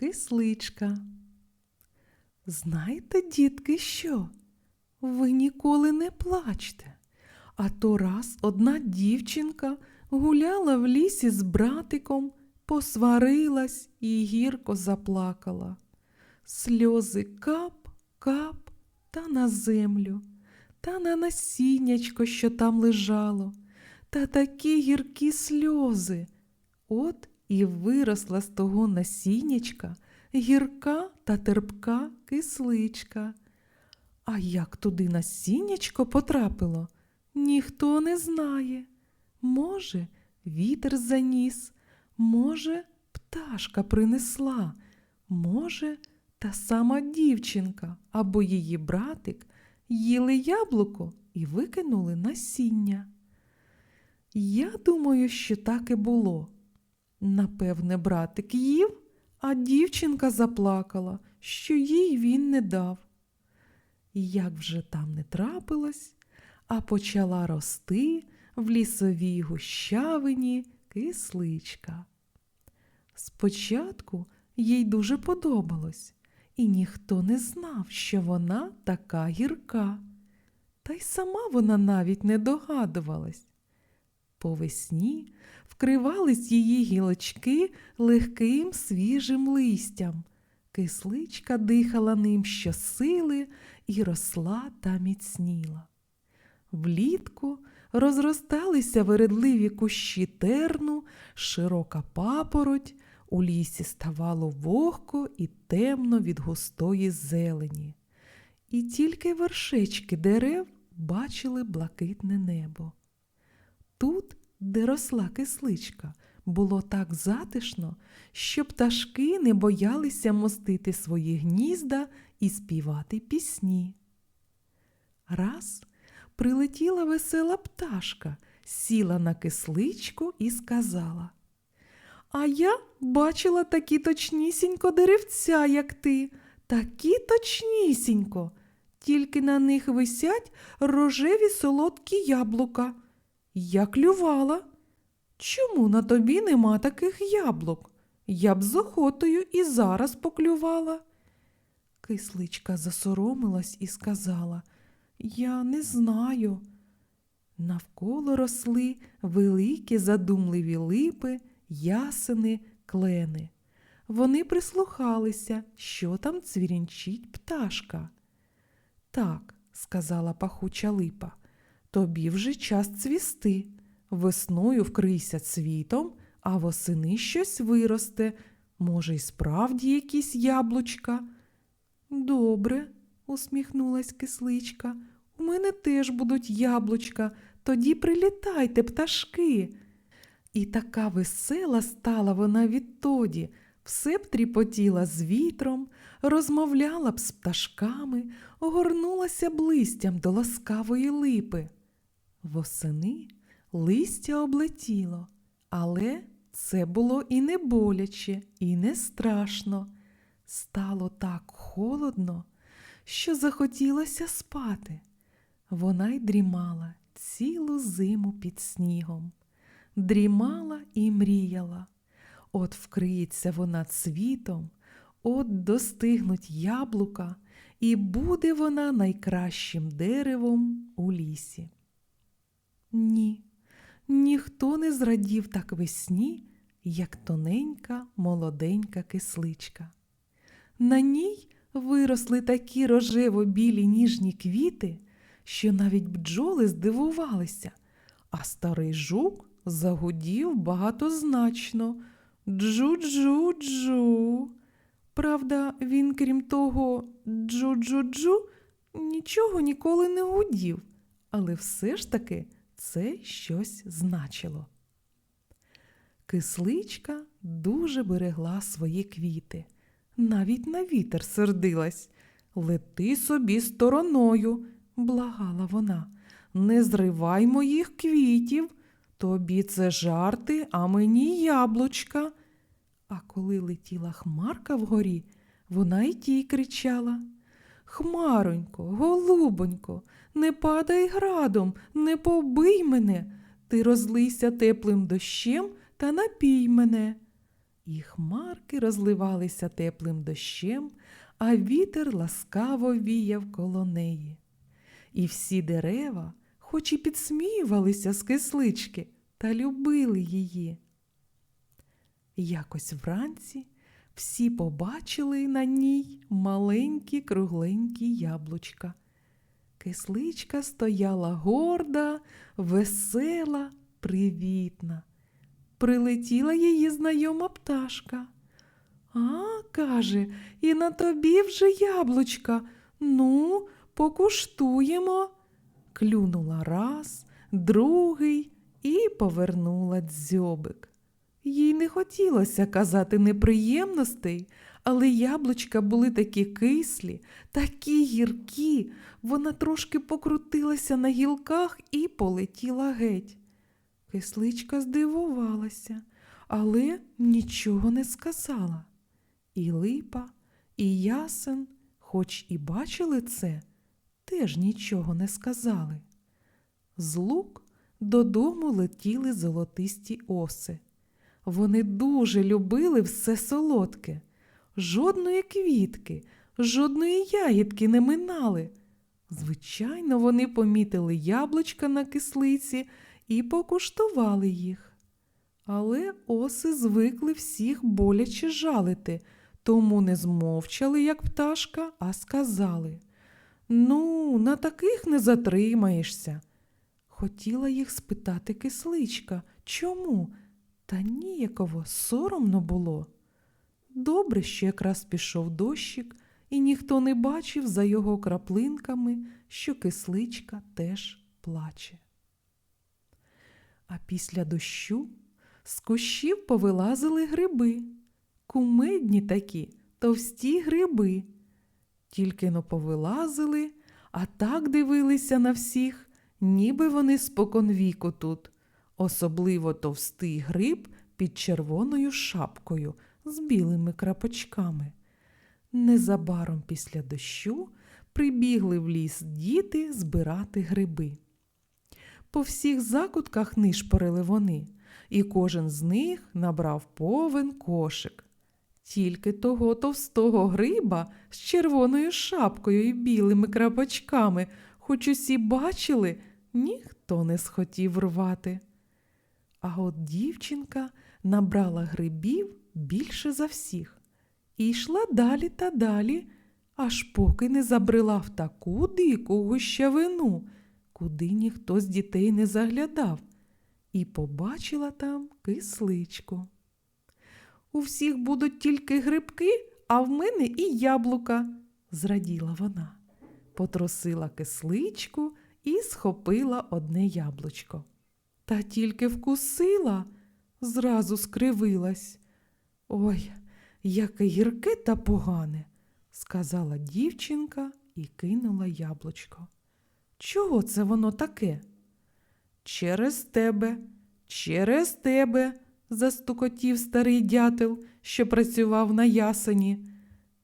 Кисличка. Знаєте, дітки, що? Ви ніколи не плачте. А то раз одна дівчинка гуляла в лісі з братиком, посварилась і гірко заплакала. Сльози кап, кап та на землю, та на насіннячко, що там лежало, та такі гіркі сльози. От і виросла з того насіннячка гірка та терпка кисличка. А як туди насіннячко потрапило, ніхто не знає. Може, вітер заніс, може, пташка принесла, може, та сама дівчинка або її братик їли яблуко і викинули насіння. Я думаю, що так і було. Напевне, братик їв, а дівчинка заплакала, що їй він не дав. Як вже там не трапилось, а почала рости в лісовій гущавині кисличка. Спочатку їй дуже подобалось, і ніхто не знав, що вона така гірка. Та й сама вона навіть не догадувалась. По весні вкривались її гілочки легким свіжим листям. Кисличка дихала ним щосили і росла та міцніла. Влітку розросталися вередливі кущі терну, широка папороть, у лісі ставало вогко і темно від густої зелені. І тільки вершечки дерев бачили блакитне небо. Тут, де росла кисличка, було так затишно, що пташки не боялися мостити свої гнізда і співати пісні. Раз прилетіла весела пташка, сіла на кисличку і сказала А я бачила такі точнісінько деревця, як ти, такі точнісінько, тільки на них висять рожеві солодкі яблука. Я клювала. Чому на тобі нема таких яблук? Я б з охотою і зараз поклювала. Кисличка засоромилась і сказала Я не знаю. Навколо росли великі задумливі липи, ясени, клени. Вони прислухалися, що там цвірінчить пташка. Так, сказала пахуча липа, тобі вже час цвісти. Весною вкрийся цвітом, а восени щось виросте. Може, й справді якісь яблучка. Добре, усміхнулась кисличка. У мене теж будуть яблучка, тоді прилітайте, пташки. І така весела стала вона відтоді, все б тріпотіла з вітром, розмовляла б з пташками, огорнулася б листям до ласкавої липи. Восени листя облетіло, але це було і не боляче, і не страшно. Стало так холодно, що захотілося спати. Вона й дрімала цілу зиму під снігом. Дрімала і мріяла. От вкриється вона цвітом, от достигнуть яблука, і буде вона найкращим деревом у лісі. Ні, ніхто не зрадів так весні, як тоненька молоденька кисличка. На ній виросли такі рожево-білі ніжні квіти, що навіть бджоли здивувалися, а старий жук загудів багатозначно Джу-джу-джу. Правда, він, крім того, джу-джу-джу, нічого ніколи не гудів, але все ж таки це щось значило. Кисличка дуже берегла свої квіти, навіть на вітер сердилась. Лети собі стороною, благала вона. Не зривай моїх квітів. Тобі це жарти, а мені яблучка. А коли летіла хмарка вгорі, вона й тій кричала Хмаронько, голубонько, не падай градом, не побий мене, ти розлийся теплим дощем та напій мене. і хмарки розливалися теплим дощем, а вітер ласкаво віяв коло неї. І всі дерева, хоч і підсміювалися з кислички, та любили її. Якось вранці всі побачили на ній маленькі кругленькі яблучка. Кисличка стояла горда, весела, привітна. Прилетіла її знайома пташка. А, каже, і на тобі вже яблучка. Ну, покуштуємо. Клюнула раз, другий і повернула дзьобик. Їй не хотілося казати неприємностей, але яблучка були такі кислі, такі гіркі. Вона трошки покрутилася на гілках і полетіла геть. Кисличка здивувалася, але нічого не сказала. І липа, і ясен, хоч і бачили це, теж нічого не сказали. З лук додому летіли золотисті оси. Вони дуже любили все солодке. Жодної квітки, жодної ягідки не минали. Звичайно, вони помітили яблучка на кислиці і покуштували їх. Але оси звикли всіх боляче жалити, тому не змовчали, як пташка, а сказали Ну, на таких не затримаєшся. Хотіла їх спитати кисличка, чому? Та ніяково соромно було. Добре, що якраз пішов дощик, і ніхто не бачив за його краплинками, що кисличка теж плаче. А після дощу з кущів повилазили гриби, кумедні такі, товсті гриби. Тільки но повилазили, а так дивилися на всіх, ніби вони споконвіку тут, особливо товстий гриб під червоною шапкою з білими крапочками. Незабаром після дощу прибігли в ліс діти збирати гриби. По всіх закутках нишпорили вони, і кожен з них набрав повен кошик. Тільки того товстого гриба з червоною шапкою і білими крапочками, хоч усі бачили, ніхто не схотів рвати. А от дівчинка набрала грибів більше за всіх і йшла далі та далі, аж поки не забрела в таку дику гущавину, куди ніхто з дітей не заглядав, і побачила там кисличку. У всіх будуть тільки грибки, а в мене і яблука, зраділа вона, потросила кисличку і схопила одне яблучко. Та тільки вкусила, зразу скривилась. Ой, яке гірке та погане, сказала дівчинка і кинула яблучко. Чого це воно таке? Через тебе, через тебе, застукотів старий дятел, що працював на ясені.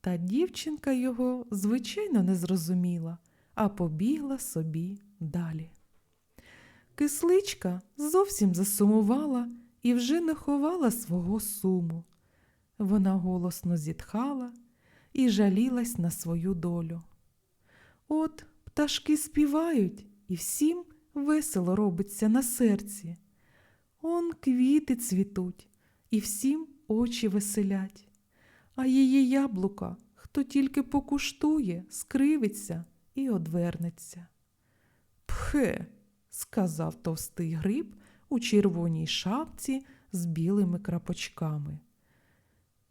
Та дівчинка його, звичайно, не зрозуміла, а побігла собі далі. Кисличка зовсім засумувала і вже не ховала свого суму. Вона голосно зітхала і жалілась на свою долю. От пташки співають, і всім весело робиться на серці. Он квіти цвітуть, і всім очі веселять, а її яблука хто тільки покуштує, скривиться і одвернеться. Пхе, сказав товстий гриб у червоній шапці з білими крапочками.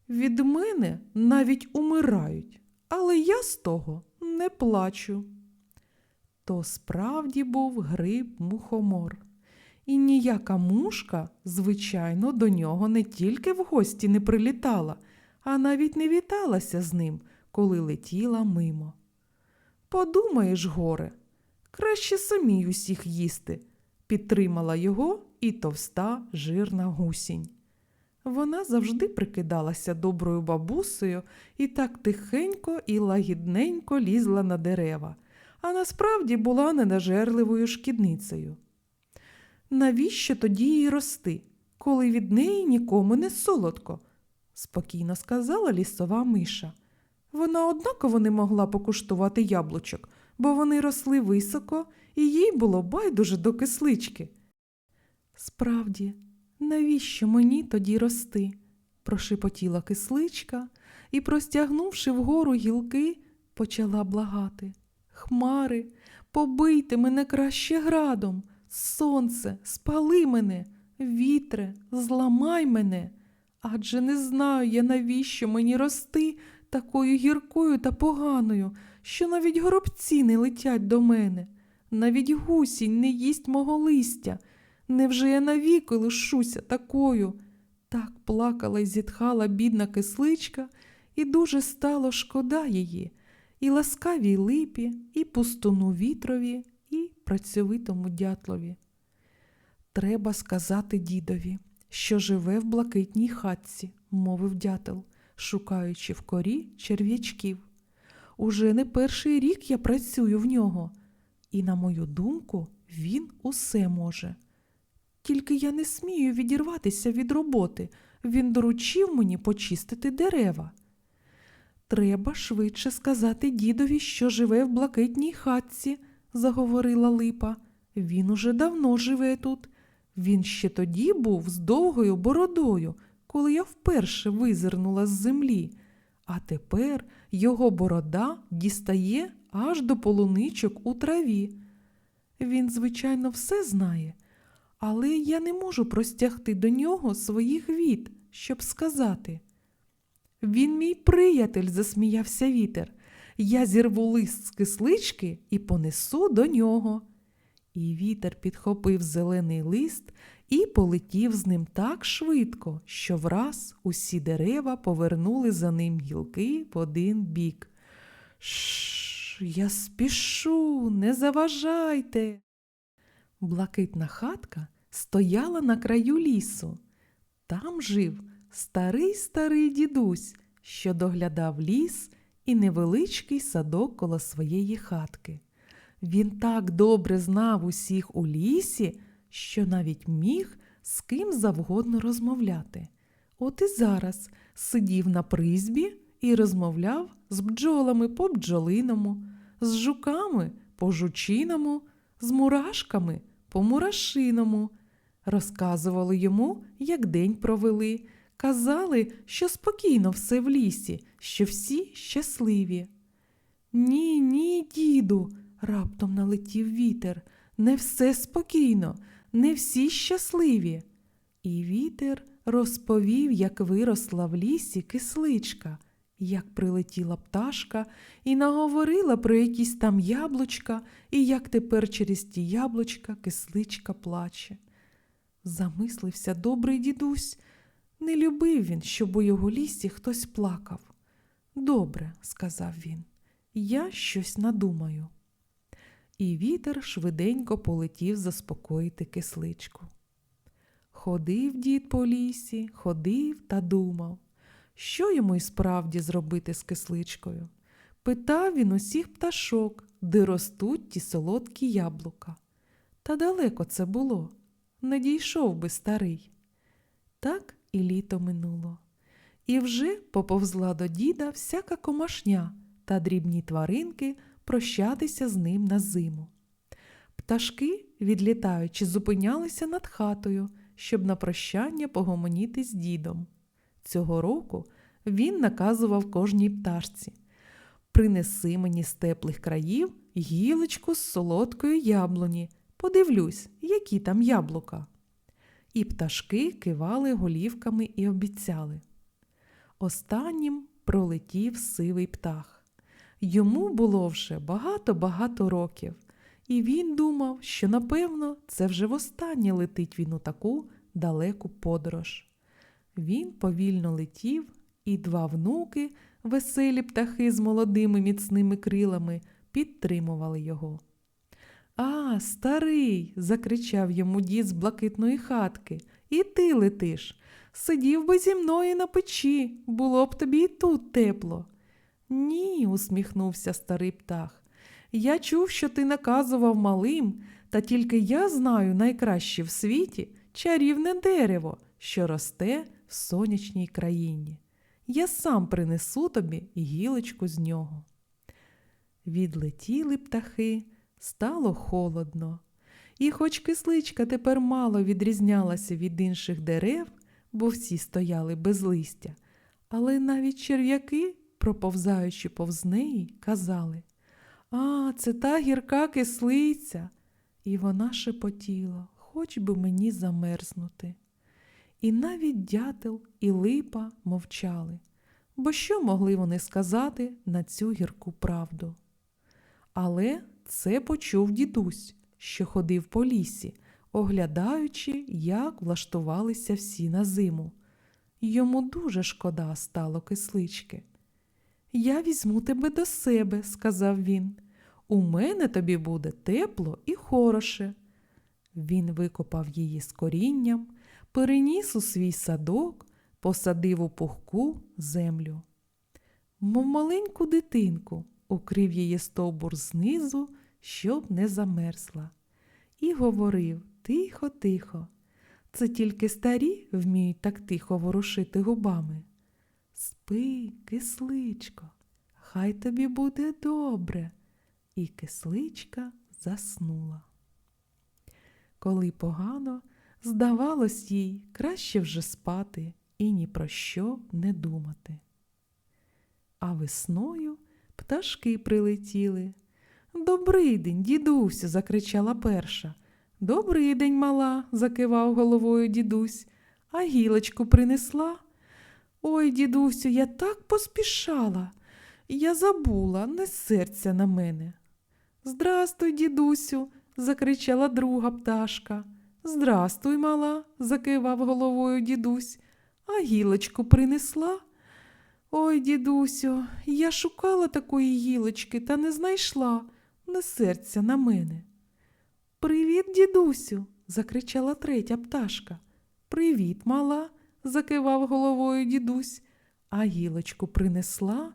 Від мене навіть умирають, але я з того не плачу. То справді був гриб мухомор, і ніяка мушка, звичайно, до нього не тільки в гості не прилітала, а навіть не віталася з ним, коли летіла мимо. Подумаєш, горе, краще самій усіх їсти, підтримала його і товста жирна гусінь. Вона завжди прикидалася доброю бабусею і так тихенько і лагідненько лізла на дерева, а насправді була ненажерливою шкідницею. Навіщо тоді їй рости, коли від неї нікому не солодко? спокійно сказала лісова миша. Вона однаково не могла покуштувати яблучок, бо вони росли високо, і їй було байдуже до кислички. Справді, навіщо мені тоді рости? прошепотіла кисличка і, простягнувши вгору гілки, почала благати. Хмари, побийте мене краще градом, сонце, спали мене, вітре, зламай мене. Адже не знаю я, навіщо мені рости такою гіркою та поганою, що навіть горобці не летять до мене, навіть гусінь не їсть мого листя. Невже я навіки лишуся такою? Так плакала й зітхала бідна кисличка, і дуже стало шкода її, і ласкавій липі, і пустуну вітрові, і працьовитому дятлові. Треба сказати дідові, що живе в блакитній хатці, мовив дятел, шукаючи в корі черв'ячків. Уже не перший рік я працюю в нього, і, на мою думку, він усе може. Тільки я не смію відірватися від роботи. Він доручив мені почистити дерева. Треба швидше сказати дідові, що живе в блакитній хатці, заговорила липа. Він уже давно живе тут. Він ще тоді був з довгою бородою, коли я вперше визирнула з землі, а тепер його борода дістає аж до полуничок у траві. Він, звичайно, все знає, але я не можу простягти до нього своїх віт, щоб сказати. Він мій приятель, засміявся вітер. Я зірву лист з кислички і понесу до нього. І вітер підхопив зелений лист і полетів з ним так швидко, що враз усі дерева повернули за ним гілки в один бік. Шш, я спішу, не заважайте. Блакитна хатка стояла на краю лісу. Там жив старий старий дідусь, що доглядав ліс і невеличкий садок коло своєї хатки. Він так добре знав усіх у лісі, що навіть міг з ким завгодно розмовляти. От і зараз сидів на призбі і розмовляв з бджолами по бджолиному, з жуками по жучиному, з мурашками по мурашиному. Розказували йому, як день провели, казали, що спокійно все в лісі, що всі щасливі. Ні, ні, діду, раптом налетів вітер. Не все спокійно, не всі щасливі. І вітер розповів, як виросла в лісі кисличка, як прилетіла пташка і наговорила про якісь там яблучка, і як тепер через ті яблучка кисличка плаче. Замислився добрий дідусь. Не любив він, щоб у його лісі хтось плакав. Добре, сказав він, я щось надумаю. І вітер швиденько полетів заспокоїти кисличку. Ходив дід по лісі, ходив та думав, що йому й справді зробити з кисличкою. Питав він усіх пташок, де ростуть ті солодкі яблука. Та далеко це було, не дійшов би старий. Так і літо минуло. І вже поповзла до діда всяка комашня та дрібні тваринки прощатися з ним на зиму. Пташки, відлітаючи, зупинялися над хатою, щоб на прощання погомоніти з дідом. Цього року він наказував кожній пташці Принеси мені з теплих країв гілочку з солодкої яблуні. Подивлюсь, які там яблука. І пташки кивали голівками і обіцяли. Останнім пролетів сивий птах. Йому було вже багато-багато років, і він думав, що, напевно, це вже востаннє летить він у таку далеку подорож. Він повільно летів, і два внуки, веселі птахи з молодими міцними крилами, підтримували його. А, старий, закричав йому дід з блакитної хатки. І ти летиш. Сидів би зі мною на печі, було б тобі і тут тепло. Ні, усміхнувся старий птах. Я чув, що ти наказував малим, та тільки я знаю найкраще в світі чарівне дерево, що росте в сонячній країні. Я сам принесу тобі гілочку з нього. Відлетіли птахи, стало холодно. І хоч кисличка тепер мало відрізнялася від інших дерев, бо всі стояли без листя, але навіть черв'яки, проповзаючи повз неї, казали А, це та гірка кислиця. І вона шепотіла, хоч би мені замерзнути. І навіть дятел і липа мовчали, бо що могли вони сказати на цю гірку правду? Але це почув дідусь, що ходив по лісі, оглядаючи, як влаштувалися всі на зиму. Йому дуже шкода стало кислички. Я візьму тебе до себе, сказав він. У мене тобі буде тепло і хороше. Він викопав її з корінням, переніс у свій садок, посадив у пухку землю. Мов маленьку дитинку, укрив її стовбур знизу, щоб не замерзла, і говорив тихо, тихо. Це тільки старі вміють так тихо ворушити губами. Спи, кисличко, хай тобі буде добре. І кисличка заснула. Коли погано, здавалось їй краще вже спати і ні про що не думати. А весною пташки прилетіли. Добрий день, дідусю, закричала перша. Добрий день, мала, закивав головою дідусь, а гілочку принесла. Ой, дідусю, я так поспішала. Я забула, не серця на мене. Здрастуй, дідусю, закричала друга пташка. Здрастуй, мала, закивав головою дідусь, а гілочку принесла. Ой, дідусю, я шукала такої гілочки та не знайшла, не серця на мене. Привіт, дідусю, закричала третя пташка. Привіт, мала, закивав головою дідусь, а гілочку принесла.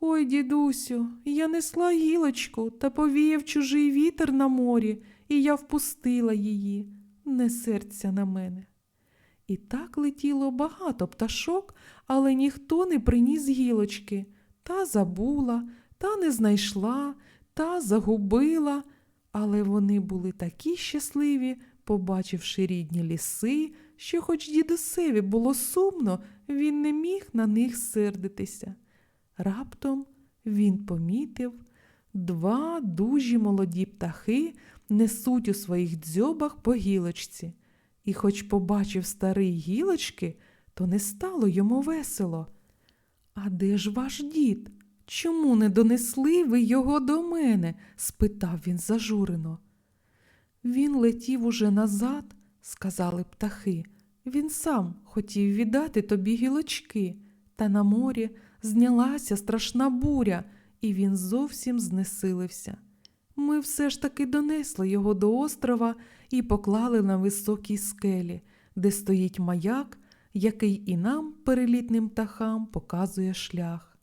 Ой, дідусю, я несла гілочку та повіяв чужий вітер на морі, і я впустила її, не серця на мене. І так летіло багато пташок, але ніхто не приніс гілочки. Та забула, та не знайшла, та загубила. Але вони були такі щасливі, побачивши рідні ліси, що, хоч дідусеві було сумно, він не міг на них сердитися. Раптом він помітив два дужі молоді птахи несуть у своїх дзьобах по гілочці, і, хоч побачив старий гілочки, то не стало йому весело. А де ж ваш дід? Чому не донесли ви його до мене? спитав він зажурено. Він летів уже назад, сказали птахи. Він сам хотів віддати тобі гілочки, та на морі знялася страшна буря, і він зовсім знесилився. Ми все ж таки донесли його до острова і поклали на високій скелі, де стоїть маяк, який і нам, перелітним птахам, показує шлях.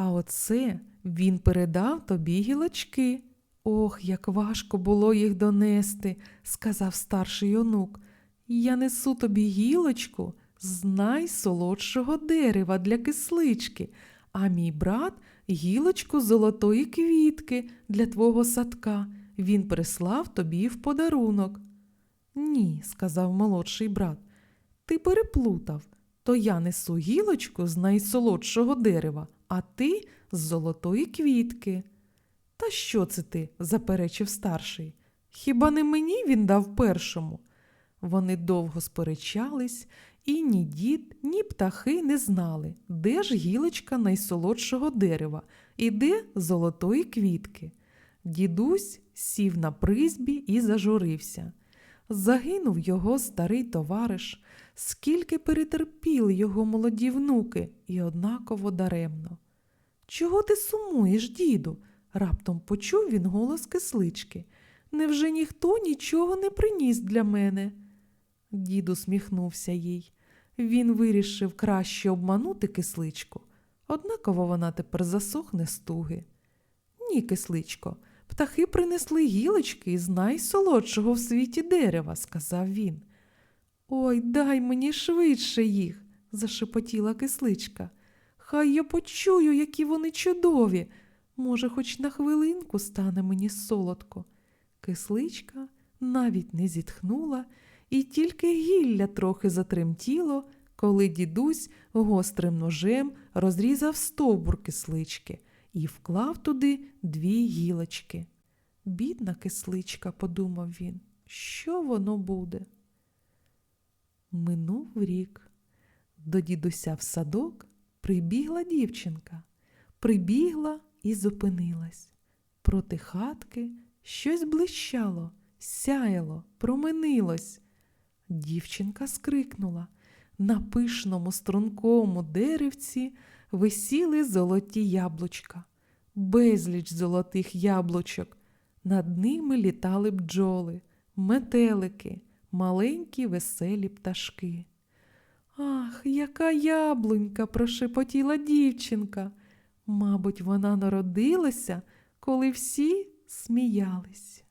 А оце він передав тобі гілочки. Ох, як важко було їх донести, сказав старший онук. Я несу тобі гілочку з найсолодшого дерева для кислички, а мій брат гілочку золотої квітки для твого садка. Він прислав тобі в подарунок. Ні, сказав молодший брат, ти переплутав. То я несу гілочку з найсолодшого дерева, а ти з золотої квітки. Та що це ти? заперечив старший. Хіба не мені він дав першому? Вони довго сперечались, і ні дід, ні птахи не знали, де ж гілочка найсолодшого дерева і де золотої квітки. Дідусь сів на призбі і зажурився. Загинув його старий товариш, скільки перетерпіли його молоді внуки, і однаково даремно. Чого ти сумуєш, діду? раптом почув він голос кислички. Невже ніхто нічого не приніс для мене? Дід усміхнувся їй. Він вирішив краще обманути кисличку, однаково вона тепер засохне з туги. Ні, кисличко, птахи принесли гілочки із найсолодшого в світі дерева, сказав він. Ой, дай мені швидше їх, зашепотіла кисличка. Хай я почую, які вони чудові. Може, хоч на хвилинку стане мені солодко. Кисличка навіть не зітхнула, і тільки гілля трохи затремтіло, коли дідусь гострим ножем розрізав стовбур кислички і вклав туди дві гілочки. Бідна кисличка, подумав він, що воно буде. Минув рік. До дідуся в садок прибігла дівчинка, прибігла і зупинилась. Проти хатки щось блищало, сяяло, променилось. Дівчинка скрикнула. На пишному стрункому деревці висіли золоті яблучка, безліч золотих яблучок. Над ними літали бджоли, метелики, маленькі веселі пташки. Ах, яка яблунька, прошепотіла дівчинка. Мабуть, вона народилася, коли всі сміялись.